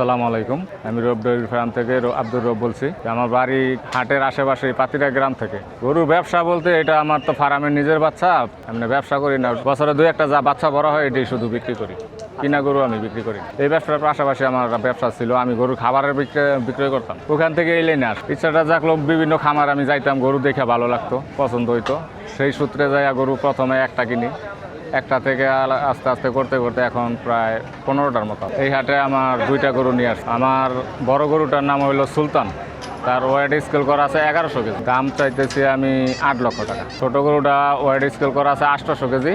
আসসালামু আলাইকুম। আমি রব ডেয়ারি ফার্ম থেকে আব্দুর রব বলছি। আমার বাড়ি হাটের আশেপাশে পাতিরা গ্রাম থেকে। গরুর ব্যবসা বলতে এটা আমার তো ফার্মের নিজের বাচ্চা। এমনি ব্যবসা করি না। বছরে দু একটা যা বাচ্চা বড় হয়, এটাই শুধু বিক্রি করি। কিনা গরু আমি বিক্রি করি। এই ব্যবসার পাশাপাশি আমার ব্যবসা ছিল, আমি গরু খাবারের বিক্রয় করতাম। ওখান থেকে এলে না ইচ্ছাটা জাগলো বিভিন্ন খামার আমি যাইতাম, গরু দেখে ভালো লাগতো, পছন্দ হইতো। সেই সূত্রে যাইয়া গরু প্রথমে একটা কিনি। একটা থেকে আস্তে আস্তে করতে করতে এখন প্রায় পনেরোটার মতো। এই হাটে আমার দুইটা গরু নিয়ে আসছে। আমার বড় গরুটার নাম হলো সুলতান। তার ওয়েট স্কেল করা আছে এগারোশো কেজি। দাম চাইতেছি আমি আট লক্ষ টাকা। ছোট গরুটা ওয়েট স্কেল করা আছে আটশোশো কেজি।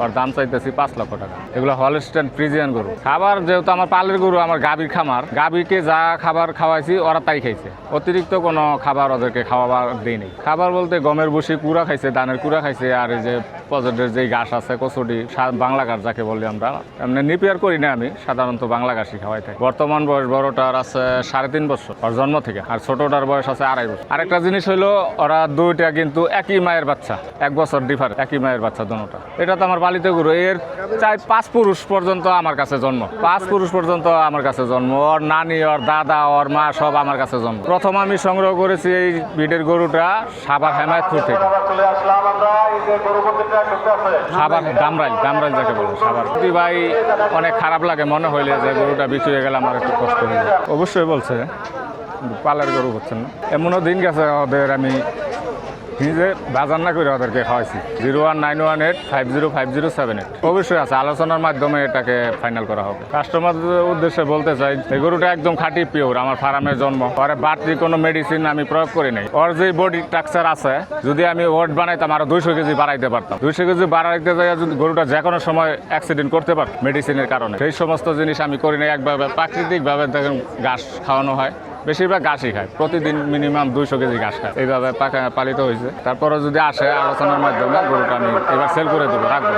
ওর দাম চাইতেছি পাঁচ লক্ষ টাকা। এগুলো হলস্টেন ফ্রিজিয়ান গরু। খাবার যেহেতু আমার পালের গরু, আমার গাভীর খামার, গাভীকে যা খাবার খাওয়াইছি ওরা তাই খাইছে। অতিরিক্ত কোনো খাবার ওদেরকে খাওয়াবার দিইনি খাবার বলতে গমের বসি কুড়া খাইছে, ধানের কুড়া খাইছে, আর এই যে পজেটের যে ঘাস আছে, কচুরি বাংলা ঘাস যাকে বলি আমরা, এমনি নিপিয়ার করি না আমি, সাধারণত বাংলা ঘাসই খাওয়াই থাকি। বর্তমান বয়স বড়টার আছে সাড়ে তিন বছর, ওর জন্ম থেকে, আর ছোটটার বয়স আছে আড়াই বছর। আরেকটা জিনিস হলো ওরা দুইটা কিন্তু একই মায়ের বাচ্চা, এক বছর ডিফার একই মায়ের বাচ্চা দোনোটা এটা তো আমার পালিত গরু এর চাই পাঁচ পুরুষ পর্যন্ত আমার কাছে জন্ম। পাঁচ পুরুষ পর্যন্ত আমার কাছে জন্ম, ওর নানি, ওর দাদা, ওর মা সব আমার কাছে জন্ম। প্রথম আমি সংগ্রহ করেছি এই বিডের গরুটা সাবার হেমায়তপুর থেকে। সাবার দামরাইল দামরাইল যাকে বলব সাবার যদি ভাই অনেক খারাপ লাগে মনে হইলে যে গরুটা বিক্রি হয়ে গেলে আমার একটু কষ্ট হয়ে অবশ্যই বলছে পালের গরু হচ্ছেন না। এমনও দিন গেছে ওদের আমি নিজে বাজার না করে ওদেরকে খাওয়াইছি। Zero one nine one eight five zero five zero seven eight. অবশ্যই আছে, আলোচনার মাধ্যমে এটাকে ফাইনাল করা হবে। কাস্টমারদের উদ্দেশ্যে বলতে চাই, এই গরুটা একদম খাঁটি পিওর আমার ফার্মের জন্ম। পরে বাড়তি কোনো মেডিসিন আমি প্রয়োগ করি নাই। ওর যে বডি স্ট্রাকচার আছে, যদি আমি ওয়েট বানাইতাম, আরও দুইশো কেজি বাড়াইতে পারতাম। দুইশো কেজি বাড়াইতে যাই যদি গরুটা যে কোনো সময় অ্যাক্সিডেন্ট করতে পারত মেডিসিনের কারণে। সেই সমস্ত জিনিস আমি করি না একভাবে প্রাকৃতিকভাবে দেখেন, ঘাস খাওয়ানো হয়। বেশিরভাগ ঘাসই খায়। প্রতিদিন মিনিমাম দুইশো কেজি ঘাস খায়। এইভাবে পালিত হয়েছে। তারপরে যদি আসে আলোচনার মাধ্যমে গরুটা আমি এবার সেল করে দেবো, রাখব।